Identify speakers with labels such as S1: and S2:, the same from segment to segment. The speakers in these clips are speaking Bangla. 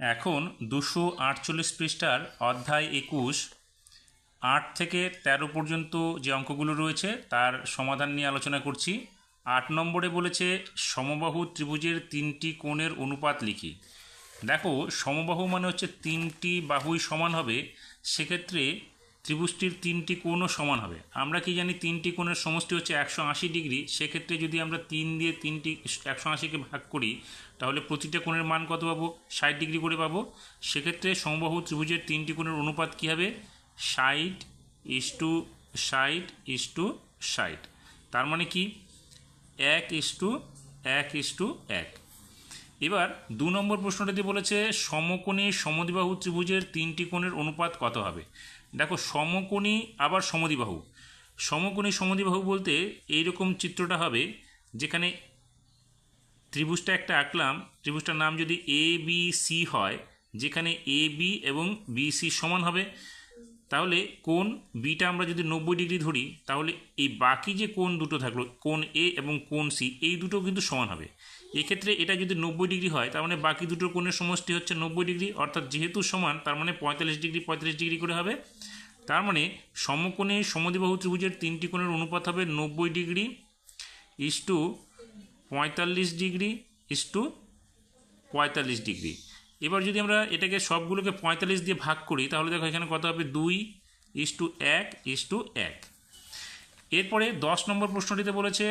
S1: এখন দুশো আটচল্লিশ পৃষ্ঠার অধ্যায় একুশ, আট থেকে ১৩ পর্যন্ত যে অঙ্কগুলো রয়েছে তার সমাধান নিয়ে আলোচনা করছি। আট নম্বরে বলেছে, সমবাহু ত্রিভুজের তিনটি কোণের অনুপাত লিখি। দেখো, সমবাহু মানে হচ্ছে তিনটি বাহুই সমান হবে। সেক্ষেত্রে ত্রিভুজটির তিনটি কোণও সমান হবে। আমরা কি জানি তিনটি কোণের সমষ্টি হচ্ছে একশো আশি ডিগ্রি? সেক্ষেত্রে যদি আমরা তিন দিয়ে তিনটি একশো আশিকে ভাগ করি, তাহলে প্রতিটা কোণের মান কত পাবো? ষাট ডিগ্রি করে পাবো। সেক্ষেত্রে সমবাহু ত্রিভুজের তিনটি কোণের অনুপাত কী হবে? ষাট ইস টু ষাট ইস টু ষাট। তার মানে কি? এক ইস টু এক ইস টু এক। এবার দু নম্বর প্রশ্নটাতে বলেছে, সমকোণী সমদ্বিবাহু ত্রিভুজের তিনটি কোণের অনুপাত কত হবে? দেখো সমকোণী, আবার সমদ্বিবাহু। সমকোণী, সমদ্বিবাহু বলতে এইরকম চিত্রটা হবে যেখানে ত্রিভুজটা একটা আঁকলাম, ত্রিভুজটার নাম যদি এ বি সি হয়, যেখানে এ বি এবং বি সি সমান হবে, তাহলে কোন বিটা আমরা যদি নব্বই ডিগ্রি ধরি, তাহলে এই বাকি যে কোন দুটো থাকল কোন এ এবং কোন সি, এই দুটো কিন্তু সমান হবে। এক্ষেত্রে এটা যদি নব্বই ডিগ্রি হয়, তার মানে বাকি দুটো কোণের সমষ্টি হচ্ছে নব্বই ডিগ্রি, অর্থাৎ যেহেতু সমান, তার মানে পঁয়তাল্লিশ ডিগ্রি পঁয়তাল্লিশ ডিগ্রি করে হবে। তার মানে সমকোণে সমদ্বিবাহু ত্রিভুজের তিনটি কোণের অনুপাত হবে নব্বই ডিগ্রি ইস টু পঁয়তাল্লিশ ডিগ্রি ইস টু পঁয়তাল্লিশ ডিগ্রি। এবার যদি আমরা এটাকে সবগুলোকে পঁয়তাল্লিশ দিয়ে ভাগ করি, তাহলে দেখো এখানে কত হবে? দুই ইস টু এক ইস টু এক। এরপরে দশ নম্বর প্রশ্নটিতে বলেছে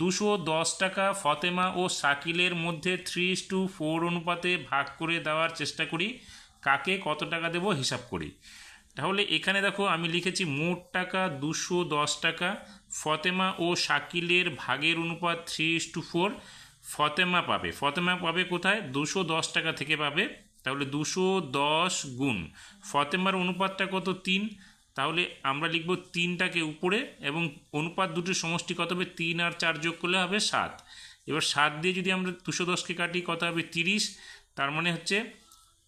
S1: দুশো দশ টাকা ফতেমা ও শাকিলের মধ্যে থ্রি টু ফোর অনুপাতে ভাগ করে দেওয়ার চেষ্টা করি। কাকে কত টাকা দেবো হিসাব করি। তাহলে এখানে দেখো আমি লিখেছি মোট টাকা দুশো দশ টাকা, ফতেমা ও শাকিলের ভাগের অনুপাত থ্রি টু ফোর। ফতেমা পাবে ফতেমা পাবে কোথায়? দুশো দশ টাকা থেকে পাবে। তাহলে দুশো দশ গুণ, ফতেমার অনুপাতটা কত? তিন। তাহলে আমরা লিখব তিনটাকে উপরে এবং অনুপাত দুটোর সমষ্টি কত হবে? তিন আর চার যোগ করলে হবে সাত। এবার সাত দিয়ে যদি আমরা দুশো দশকে কাটি, কত হবে? তিরিশ। তার মানে হচ্ছে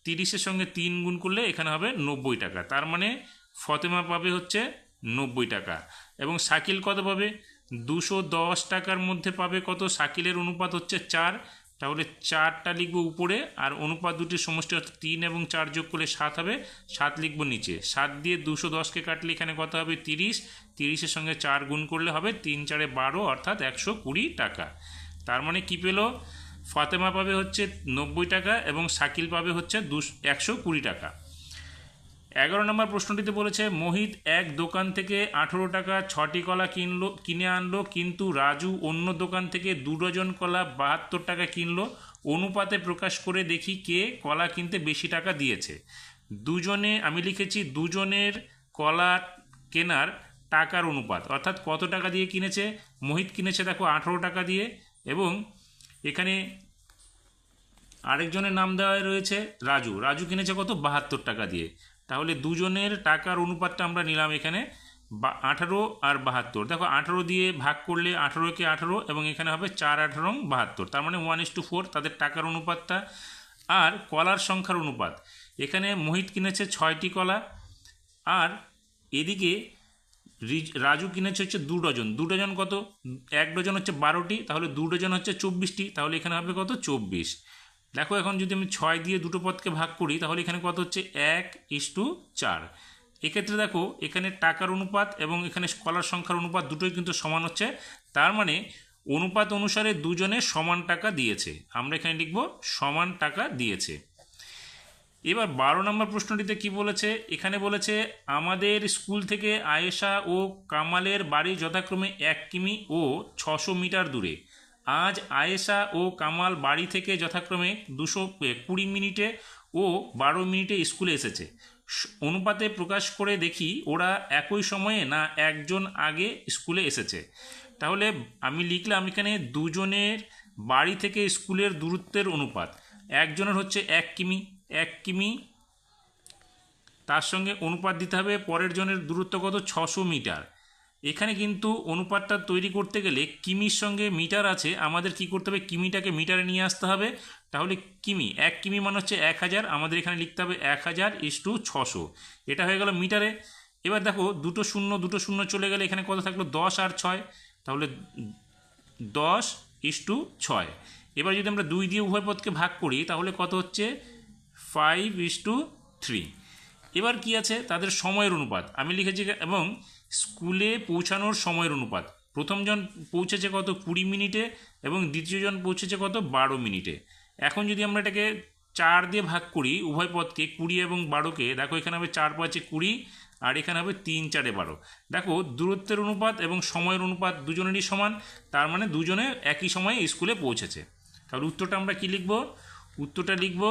S1: তিরিশের সঙ্গে তিন গুণ করলে এখানে হবে নব্বই টাকা। তার মানে ফতেমা পাবে হচ্ছে নব্বই টাকা। এবং শাকিল কত পাবে? দুশো দশ টাকার মধ্যে পাবে কত? শাকিলের অনুপাত হচ্ছে চার। তাহলে চারটা লিখব উপরে, আর অনুপাত দুটির সমষ্টি অর্থাৎ তিন এবং চার যোগ করলে সাত হবে, সাত লিখব নিচে। সাত দিয়ে দুশো দশকে কাটলে এখানে কত হবে? তিরিশ। তিরিশের সঙ্গে চার গুণ করলে হবে তিন চারে বারো, অর্থাৎ একশো কুড়ি টাকা। তার মানে কী পেল? ফাতেমা পাবে হচ্ছে নব্বই টাকা এবং শাকিল পাবে হচ্ছে দুশো, একশো কুড়ি টাকা। এগারো নম্বর প্রশ্নটিতে বলেছে, মোহিত এক দোকান থেকে আঠেরো টাকা ছটি কলা কিনলো, কিনে আনলো, কিন্তু রাজু অন্য দোকান থেকে দু ডজন কলা বাহাত্তর টাকা কিনলো। অনুপাতে প্রকাশ করে দেখি কে কলা কিনতে বেশি টাকা দিয়েছে। দুজনে, আমি লিখেছি, দুজনের কলা কেনার টাকার অনুপাত, অর্থাৎ কত টাকা দিয়ে কিনেছে? মোহিত কিনেছে দেখো আঠেরো টাকা দিয়ে এবং এখানে আরেকজনের নাম দেওয়া রয়েছে রাজু। রাজু কিনেছে কত? বাহাত্তর টাকা দিয়ে। তাহলে দুজনের টাকার অনুপাতটা আমরা নিলাম এখানে বা আঠারো আর বাহাত্তর। দেখো, আঠারো দিয়ে ভাগ করলে আঠারোকে আঠারো এবং এখানে হবে চার, আঠারো বাহাত্তর। তার মানে ওয়ান টু ফোর তাদের টাকার অনুপাতটা। আর কলার সংখ্যার অনুপাত। এখানে মোহিত কিনেছে ছয়টি কলা। আর এদিকে রাজু কিনেছে হচ্ছে দু ডজন। দু ডজন কত? এক ডজন হচ্ছে বারোটি, তাহলে দু ডজন হচ্ছে চব্বিশটি। তাহলে এখানে হবে কত? চব্বিশ। দেখো এখন যদি আমি ছয় দিয়ে দুটো পদকে ভাগ করি, তাহলে এখানে কত হচ্ছে? এক ইস টু চার। এক্ষেত্রে দেখো, এখানে টাকার অনুপাত এবং এখানে কলার সংখ্যার অনুপাত দুটোই কিন্তু সমান হচ্ছে। তার মানে অনুপাত অনুসারে দুজনে সমান টাকা দিয়েছে। আমরা এখানে লিখব সমান টাকা দিয়েছে। এবার বারো নম্বর প্রশ্নটিতে কি বলেছে? এখানে বলেছে, আমাদের স্কুল থেকে আয়েশা ও কামালের বাড়ি যথাক্রমে এক কিমি ও ছশো মিটার দূরে। আজ আয়েশা ও কামাল বাড়ি থেকে যথাক্রমে দুশো কুড়ি মিনিটে ও বারো মিনিটে স্কুলে এসেছে। অনুপাতে প্রকাশ করে দেখি ওরা একই সময়ে না একজন আগে স্কুলে এসেছে। তাহলে আমি লিখলাম এখানে দুজনের বাড়ি থেকে স্কুলের দূরত্বের অনুপাত। একজনের হচ্ছে এক কিমি এক কিমি, তার সঙ্গে অনুপাত দিতে হবে, পরের জনের দূরত্ব কত? ছশো মিটার। এখানে কিন্তু অনুপাতটা তৈরি করতে গেলে কিমির সঙ্গে মিটার আছে, আমাদের কি করতে হবে? কিমিটাকে মিটারে নিয়ে আসতে হবে। তাহলে কিমি, এক কিমি মানে হচ্ছে এক হাজার, আমাদের এখানে লিখতে হবে এক হাজার ইস টু ছশো। এটা হয়ে গেল মিটারে। এবার দেখো, দুটো শূন্য দুটো শূন্য চলে গেলে এখানে কত থাকল? দশ আর ছয়। তাহলে দশ ইস টু ছয়। এবার যদি আমরা দুই দিয়ে উভয় পদকে ভাগ করি, তাহলে কত হচ্ছে? ফাইভ ইস টু থ্রি এবার কি আছে? তাদের সময়ের অনুপাত। আমি লিখেছি এবং স্কুলে পৌঁছানোর সময়ের অনুপাত। প্রথমজন পৌঁছেছে কত কুড়ি মিনিটে এবং দ্বিতীয়জন পৌঁছেছে কত বারো মিনিটে। এখন যদি আমরা এটাকে চার দিয়ে ভাগ করি, উভয় পদকে কুড়ি এবং বারোকে, দেখো এখানে হবে চার পাঁচে কুড়ি, আর এখানে হবে তিন চারে বারো। দেখো, দূরত্বের অনুপাত এবং সময়ের অনুপাত দুজনেরই সমান, তার মানে দুজনে একই সময়ে স্কুলে পৌঁছেছে। তাহলে উত্তরটা আমরা কি লিখব? উত্তরটা লিখব,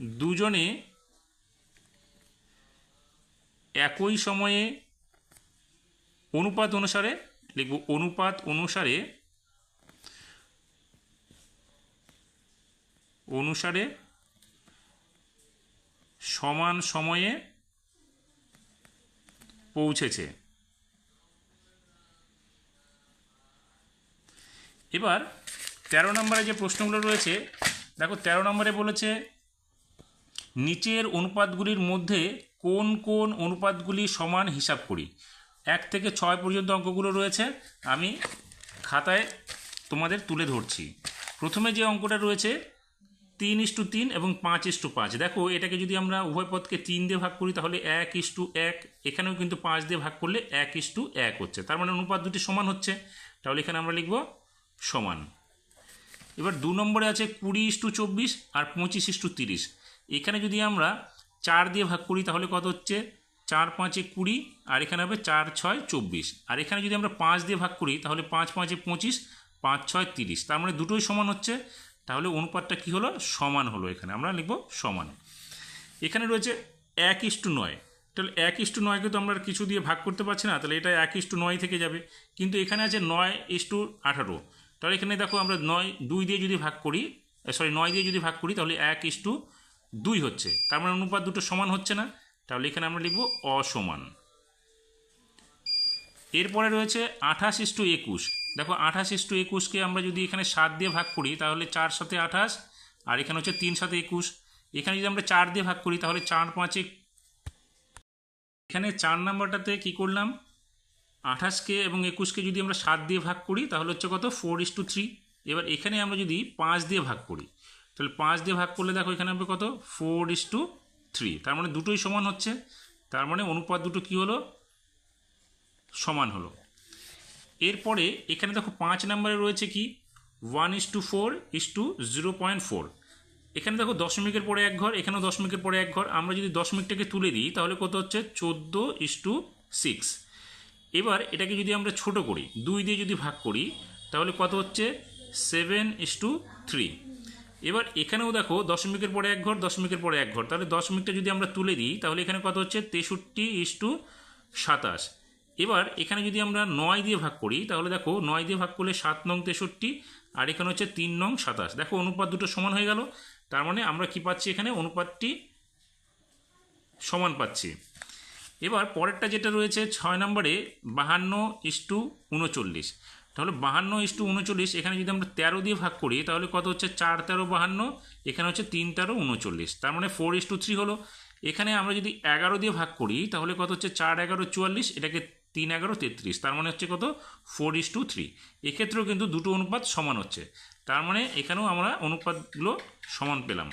S1: দুজনে একই সময়ে অনুপাত অনুসারে, লিখব অনুপাত অনুসারে অনুসারে সমান সময়ে পৌঁছেছে। এবার তেরো নম্বরে যে প্রশ্নগুলো রয়েছে, দেখো তেরো নম্বরে বলেছে, নিচের অনুপাতগুলির মধ্যে কোন কোন অনুপাতগুলি সমান হিসাব করি। এক থেকে ছয় পর্যন্ত অঙ্কগুলো রয়েছে, আমি খাতায় তোমাদের তুলে ধরছি। প্রথমে যে অঙ্কটা রয়েছে, তিন ইস্টু তিন এবং পাঁচ ইস্টু পাঁচ। দেখো, এটাকে যদি আমরা উভয় পদকে তিন দিয়ে ভাগ করি, তাহলে এক ইস্টু এক, এখানেও কিন্তু পাঁচ দিয়ে ভাগ করলে এক ইস্টু এক হচ্ছে। তার মানে অনুপাত দুটি সমান হচ্ছে। তাহলে এখানে আমরা লিখব সমান। এবার দু নম্বরে আছে কুড়ি ইস্টু চব্বিশ আর পঁচিশ ইস্টু তিরিশ। এখানে যদি আমরা চার দিয়ে ভাগ করি, তাহলে কত হচ্ছে? চার পাঁচে কুড়ি, আর এখানে হবে চার ছয় চব্বিশ। আর এখানে যদি আমরা পাঁচ দিয়ে ভাগ করি, তাহলে পাঁচ পাঁচে পঁচিশ, পাঁচ ছয় তিরিশ। তার মানে দুটোই সমান হচ্ছে। তাহলে অনুপাতটা কী হলো? সমান হলো এখানে। আমরা লিখব সমান। এখানে রয়েছে এক ইস্টু নয়। তাহলে এক ইস্টু নয়কে তো আমরা কিছু দিয়ে ভাগ করতে পারছি না, তাহলে এটা এক ইস্টু নয় থেকে যাবে। কিন্তু এখানে আছে নয় ইস্টু আঠারো। তাহলে এখানে দেখো আমরা নয়, দুই দিয়ে যদি ভাগ করি সরি নয় দিয়ে যদি ভাগ করি, তাহলে এক ইস্টু দুই হচ্ছে, তার মানে অনুপাত দুটো সমান হচ্ছে না, তাহলে এখানে আমরা লিখব অসমান। এরপরে রয়েছে আঠাশ ইস্টু একুশ। দেখো, আঠাশ ইস্টু একুশকে আমরা যদি এখানে সাত দিয়ে ভাগ করি, তাহলে চার সাথে আঠাশ, আর এখানে হচ্ছে তিন সাথে একুশ। এখানে যদি আমরা চার দিয়ে ভাগ করি, তাহলে চার পাঁচে এখানে চার নাম্বারটাতে কি করলাম? আঠাশকে এবং একুশকে যদি আমরা সাত দিয়ে ভাগ করি, তাহলে হচ্ছে কত? Four is to three. এবার এখানে আমরা যদি পাঁচ দিয়ে ভাগ করি তাহলে পাঁচ দিয়ে ভাগ করলে দেখো এখানে হবে কত? ফোর ইস টু থ্রি তার মানে দুটোই সমান হচ্ছে। তার মানে অনুপাত দুটো কী হলো? সমান হলো। এরপরে এখানে দেখো পাঁচ নম্বরে রয়েছে কি? One is to four is to zero point four এখানে দেখো দশমিকের পরে এক ঘর, এখানেও দশমিকের পরে এক ঘর। আমরা যদি দশমিকটাকে তুলে দিই, তাহলে কত হচ্ছে? চোদ্দ ইস টু সিক্স এবার এটাকে যদি আমরা ছোট করি, দুই দিয়ে যদি ভাগ করি, তাহলে কত হচ্ছে? সেভেন ইস টু থ্রি এবার এখানেও দেখো দশমিকের পরে এক ঘর, দশমিকের পরে এক ঘর। তাহলে দশমিকটা যদি আমরা তুলে দিই, তাহলে এখানে কত হচ্ছে? তেষট্টি ইস টু সাতাশ। এবার এখানে যদি আমরা নয় দিয়ে ভাগ করি, তাহলে দেখো নয় দিয়ে ভাগ করলে সাত নং তেষট্টি, আর এখানে হচ্ছে তিন নং সাতাশ। দেখো অনুপাত দুটো সমান হয়ে গেল। তার মানে আমরা কি পাচ্ছি এখানে? অনুপাতটি সমান পাচ্ছি। এবার পরেরটা যেটা রয়েছে, ছয় নম্বরে বাহান্ন ইস টু উনচল্লিশ। তাহলে বাহান্ন ইস টু উনচল্লিশ, এখানে যদি আমরা তেরো দিয়ে ভাগ করি, তাহলে কত হচ্ছে? চার তেরো বাহান্ন, এখানে হচ্ছে তিন তেরো উনচল্লিশ। তার মানে ফোর ইস টু থ্রি হলো। এখানে আমরা যদি এগারো দিয়ে ভাগ করি, তাহলে কত হচ্ছে? চার এগারো চুয়াল্লিশ, এটাকে তিন এগারো তেত্রিশ। তার মানে হচ্ছে কত? ফোর ইস টু থ্রি এক্ষেত্রেও কিন্তু দুটো অনুপাত সমান হচ্ছে। তার মানে এখানেও আমরা অনুপাতগুলো সমান পেলাম।